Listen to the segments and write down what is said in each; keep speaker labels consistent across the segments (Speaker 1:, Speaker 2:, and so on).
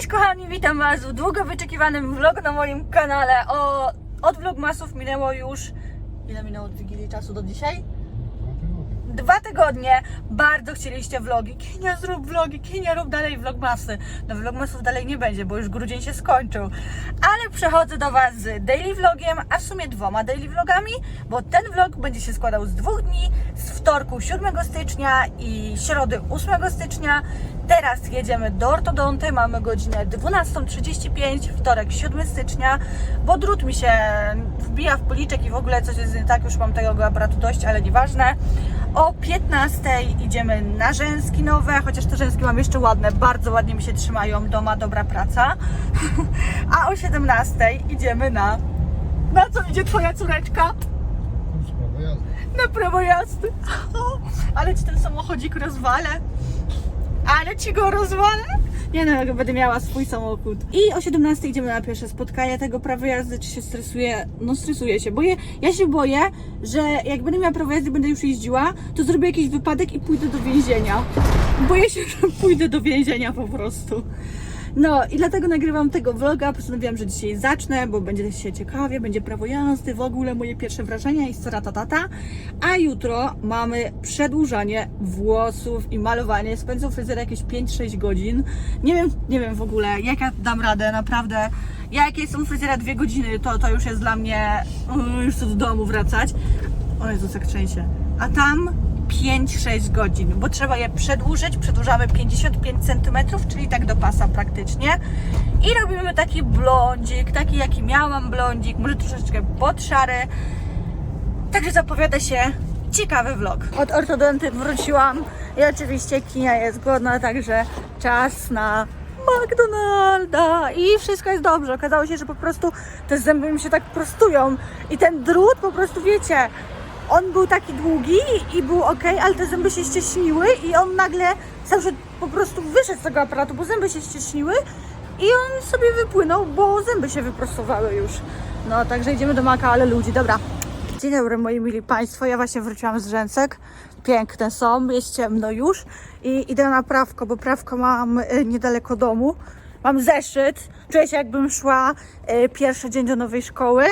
Speaker 1: Cześć kochani, witam was w długo wyczekiwanym vlogu na moim kanale. O, od vlogmasów minęło już... Ile minęło od Wigilii czasu do dzisiaj? Dwa tygodnie. Bardzo chcieliście vlogi. Kinia, zrób vlogi. Kinia, rób dalej vlogmasy. No vlogmasów dalej nie będzie, bo już grudzień się skończył. Ale przechodzę do Was z daily vlogiem, a w sumie dwoma daily vlogami, bo ten vlog będzie się składał z dwóch dni, z wtorku 7 stycznia i środy 8 stycznia. Teraz jedziemy do ortodonty, mamy godzinę 12.35, wtorek 7 stycznia, bo drut mi się wbija w policzek i w ogóle coś jest nie tak, już mam tego aparatu dość, ale nieważne. O 15 idziemy na rzęski nowe, chociaż te rzęski mam jeszcze ładne, bardzo ładnie mi się trzymają, doma dobra praca. A o 17 idziemy na... Na co idzie twoja córeczka? Na prawo jazdy. Ale ci ten samochodzik rozwalę. Ale ci go rozwalę. Nie no, jak będę miała swój samochód. I o 17 idziemy na pierwsze spotkanie tego prawa jazdy. Czy się stresuję? No stresuję się. Boję, ja się boję, że jak będę miała prawo jazdy, będę już jeździła, to zrobię jakiś wypadek i pójdę do więzienia. Boję się, że pójdę do więzienia po prostu. No i dlatego nagrywam tego vloga. Postanowiłam, że dzisiaj zacznę, bo będzie się ciekawie, będzie prawo jazdy, w ogóle moje pierwsze wrażenia i tata. A jutro mamy przedłużanie włosów i malowanie. Spędzę fryzjerę jakieś 5-6 godzin. Nie wiem, nie wiem w ogóle, jak ja dam radę, naprawdę. Ja jak jestem u fryzjera 2 godziny, to, to już jest dla mnie, już chcę do domu wracać. O Jezus, jak trzęsie. A tam 5-6 godzin, bo trzeba je przedłużyć. Przedłużamy 55 cm, czyli tak do pasa praktycznie. I robimy taki blondzik, taki jaki miałam blondzik, może troszeczkę pod szary. Także zapowiada się ciekawy vlog. Od ortodonty wróciłam i oczywiście kinia jest głodna, także czas na McDonalda i wszystko jest dobrze. Okazało się, że po prostu te zęby mi się tak prostują i ten drut po prostu wiecie, on był taki długi i był ok, ale te zęby się ścieśniły i on nagle sam się po prostu wyszedł z tego aparatu, bo zęby się ścieśniły i on sobie wypłynął, bo zęby się wyprostowały już. No, także idziemy do Maka, ale ludzi, dobra. Dzień dobry moi mili Państwo, ja właśnie wróciłam z rzęsek. Piękne są, jest ciemno już i idę na prawko, bo prawko mam y, niedaleko domu. Mam zeszyt, czuję się jakbym szła y, pierwszy dzień do nowej szkoły.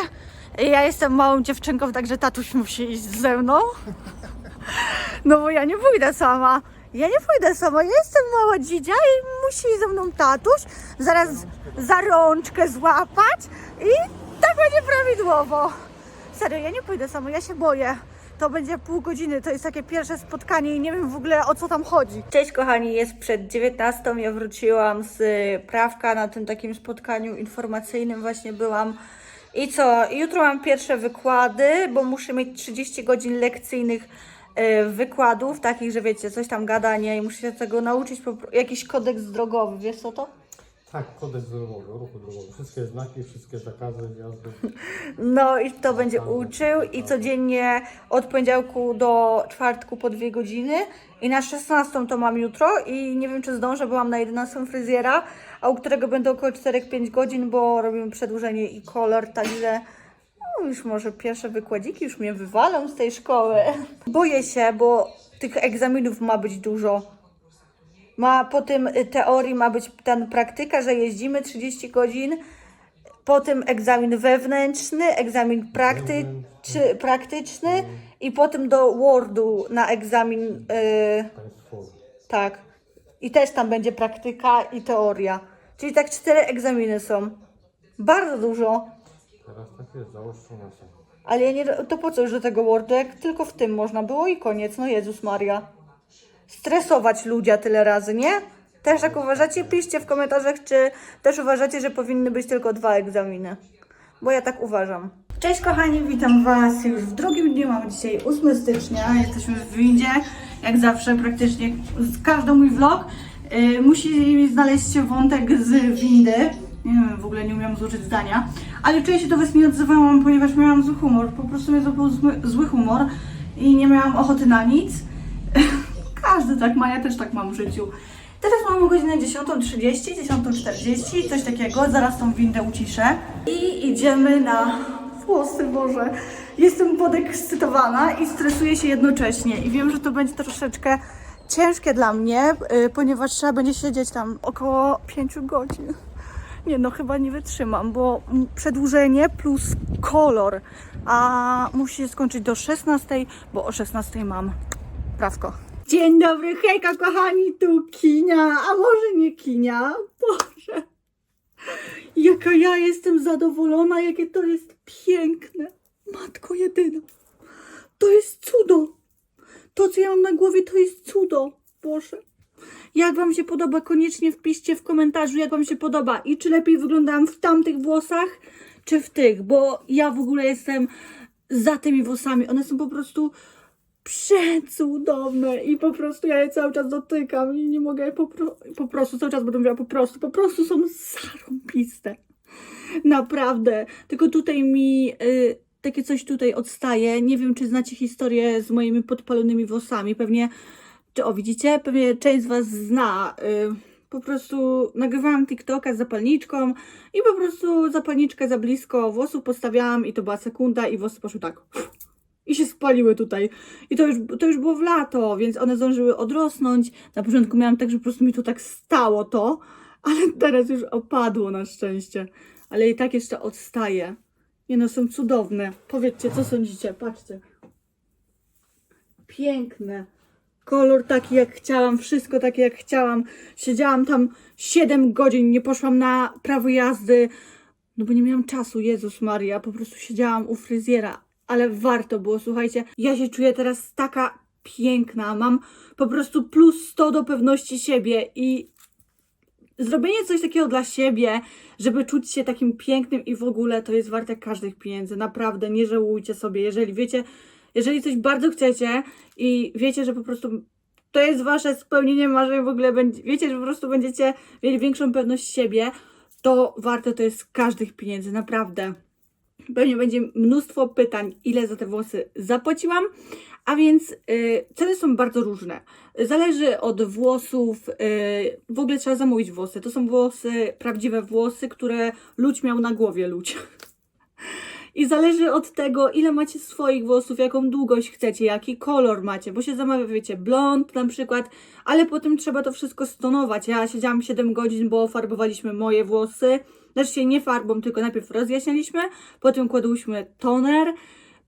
Speaker 1: Ja jestem małą dziewczynką, także tatuś musi iść ze mną. No bo ja nie pójdę sama. Ja nie pójdę sama, ja jestem mała dzidzia i musi ze mną tatuś zaraz za rączkę złapać i tak będzie prawidłowo. Serio, ja nie pójdę sama, ja się boję. To będzie pół godziny, to jest takie pierwsze spotkanie i nie wiem w ogóle o co tam chodzi. Cześć kochani, jest przed 19. Ja wróciłam z y, prawka na tym takim spotkaniu informacyjnym właśnie byłam. I co? Jutro mam pierwsze wykłady, bo muszę mieć 30 godzin lekcyjnych y, wykładów, takich, że wiecie, coś tam gadanie i muszę się tego nauczyć, jakiś kodeks drogowy, wiesz co to?
Speaker 2: Tak, kodeks drogowy, ruchu drogowego. Wszystkie znaki, wszystkie zakazy wjazdu.
Speaker 1: No i to będzie uczył i codziennie od poniedziałku do czwartku po dwie godziny i na 16 to mam jutro i nie wiem czy zdążę, bo mam na 11 fryzjera, a u którego będę około 4-5 godzin, bo robimy przedłużenie i kolor, także no już może pierwsze wykładziki już mnie wywalą z tej szkoły. Boję się, bo tych egzaminów ma być dużo. Ma po tym y, teorii ma być ten praktyka, że jeździmy 30 godzin, potem egzamin wewnętrzny, egzamin prakty, czy, praktyczny i potem do Wordu na egzamin, y, tak. I też tam będzie praktyka i teoria. Czyli tak cztery egzaminy są. Bardzo dużo.
Speaker 2: Teraz tak jest, zaostrzone są.
Speaker 1: Ale ja nie, to po co już do tego Wordu, jak tylko w tym można było i koniec. No Jezus Maria. Stresować ludzi tyle razy, nie? Też tak uważacie? Piszcie w komentarzach, czy też uważacie, że powinny być tylko dwa egzaminy. Bo ja tak uważam. Cześć kochani, witam Was już w drugim dniu. Mamy dzisiaj 8 stycznia. Jesteśmy w windzie. Jak zawsze praktycznie każdy mój vlog yy, musi znaleźć się wątek z windy. Nie wiem, w ogóle nie umiem złożyć zdania. Ale czuję się do Was nie odzywałam, ponieważ miałam zły humor. Po prostu mnie zły humor i nie miałam ochoty na nic. Każdy tak ma, ja też tak mam w życiu. Teraz mamy godzinę 10.30, 10.40, coś takiego. Zaraz tą windę uciszę. I idziemy na włosy, Boże. Jestem podekscytowana i stresuję się jednocześnie. I wiem, że to będzie troszeczkę ciężkie dla mnie, y, ponieważ trzeba będzie siedzieć tam około 5 godzin. Nie no, chyba nie wytrzymam, bo przedłużenie plus kolor, a musi się skończyć do 16, bo o 16 mam prawko. Dzień dobry, hejka kochani, tu Kinia, a może nie Kinia, Boże. Jaka ja jestem zadowolona, jakie to jest piękne. Matko jedyna. To jest cudo. To, co ja mam na głowie, to jest cudo. Boże. Jak Wam się podoba, koniecznie wpiszcie w komentarzu, jak Wam się podoba i czy lepiej wyglądałam w tamtych włosach, czy w tych, bo ja w ogóle jestem za tymi włosami. One są po prostu przecudowne i po prostu ja je cały czas dotykam i nie mogę je po, po prostu, cały czas będę mówiła po prostu, po prostu są zarąbiste. Naprawdę. Tylko tutaj mi y, takie coś tutaj odstaje. Nie wiem, czy znacie historię z moimi podpalonymi włosami. Pewnie, czy o widzicie, pewnie część z Was zna. Y, po prostu nagrywałam TikToka z zapalniczką i po prostu zapalniczkę za blisko włosów postawiałam i to była sekunda i włosy poszły tak. I się spaliły tutaj. I to już, to już było w lato, więc one zdążyły odrosnąć. Na początku miałam tak, że po prostu mi tu tak stało to, ale teraz już opadło na szczęście. Ale i tak jeszcze odstaje. Nie no, są cudowne. Powiedzcie, co sądzicie? Patrzcie. Piękne. Kolor taki jak chciałam, wszystko takie jak chciałam. Siedziałam tam 7 godzin, nie poszłam na prawo jazdy, no bo nie miałam czasu, Jezus Maria, po prostu siedziałam u fryzjera, ale warto było, słuchajcie, ja się czuję teraz taka piękna, mam po prostu plus 100 do pewności siebie i zrobienie coś takiego dla siebie, żeby czuć się takim pięknym i w ogóle to jest warte każdych pieniędzy. Naprawdę, nie żałujcie sobie, jeżeli wiecie, jeżeli coś bardzo chcecie i wiecie, że po prostu to jest wasze spełnienie marzeń, w ogóle będzie, wiecie, że po prostu będziecie mieli większą pewność siebie, to warte to jest każdych pieniędzy, naprawdę. Pewnie będzie mnóstwo pytań, ile za te włosy zapłaciłam, a więc y, ceny są bardzo różne. Zależy od włosów, y, w ogóle trzeba zamówić włosy. To są włosy, prawdziwe włosy, które ludź miał na głowie, ludź. I zależy od tego, ile macie swoich włosów, jaką długość chcecie, jaki kolor macie, bo się zamawia, wiecie, blond na przykład, ale potem trzeba to wszystko stonować. Ja siedziałam 7 godzin, bo farbowaliśmy moje włosy, znaczy się nie farbą, tylko najpierw rozjaśnialiśmy, potem kładłyśmy toner,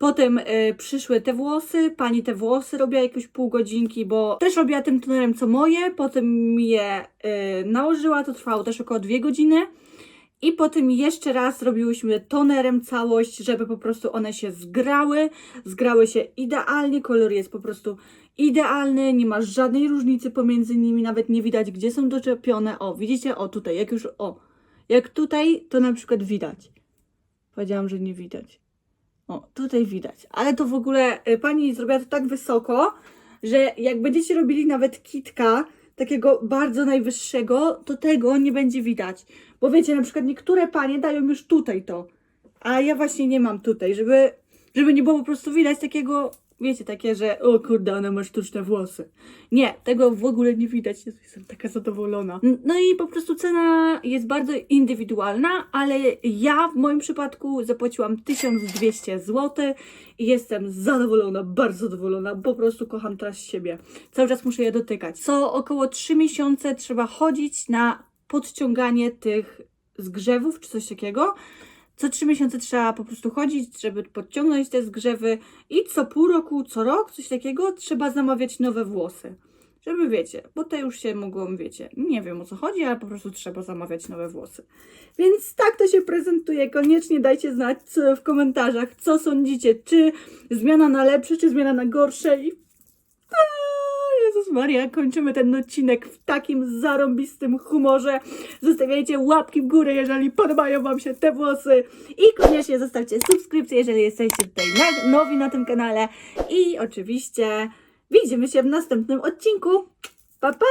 Speaker 1: Potem y, przyszły te włosy, pani te włosy robiła jakieś pół godzinki, bo też robiła tym tonerem co moje, potem je y, nałożyła, to trwało też około dwie godziny. I potem jeszcze raz robiłyśmy tonerem całość, żeby po prostu one się zgrały. Zgrały się idealnie, kolor jest po prostu idealny, nie ma żadnej różnicy pomiędzy nimi, nawet nie widać gdzie są doczepione. O, widzicie? O, tutaj, jak już, o. Jak tutaj, to na przykład widać. Powiedziałam, że nie widać. O, tutaj widać. Ale to w ogóle y, pani zrobiła to tak wysoko, że jak będziecie robili nawet kitka, takiego bardzo najwyższego, to tego nie będzie widać. Bo wiecie, na przykład niektóre panie dają już tutaj to, a ja właśnie nie mam tutaj, żeby, żeby nie było po prostu widać takiego, wiecie, takie, że o kurde, ona ma sztuczne włosy. Nie, tego w ogóle nie widać, jestem taka zadowolona. No i po prostu cena jest bardzo indywidualna, ale ja w moim przypadku zapłaciłam 1200 zł i jestem zadowolona, bardzo zadowolona, po prostu kocham teraz siebie. Cały czas muszę je dotykać. Co około 3 miesiące trzeba chodzić na podciąganie tych zgrzewów, czy coś takiego. Co trzy miesiące trzeba po prostu chodzić, żeby podciągnąć te zgrzewy i co pół roku, co rok, coś takiego, trzeba zamawiać nowe włosy. Żeby wiecie, bo te już się mogą, wiecie, nie wiem o co chodzi, ale po prostu trzeba zamawiać nowe włosy. Więc tak to się prezentuje. Koniecznie dajcie znać w komentarzach, co sądzicie, czy zmiana na lepsze, czy zmiana na gorsze i Jezus Maria, kończymy ten odcinek w takim zarąbistym humorze. Zostawiajcie łapki w górę, jeżeli podobają Wam się te włosy. I koniecznie zostawcie subskrypcję, jeżeli jesteście tutaj nowi na tym kanale. I oczywiście widzimy się w następnym odcinku. Pa, pa!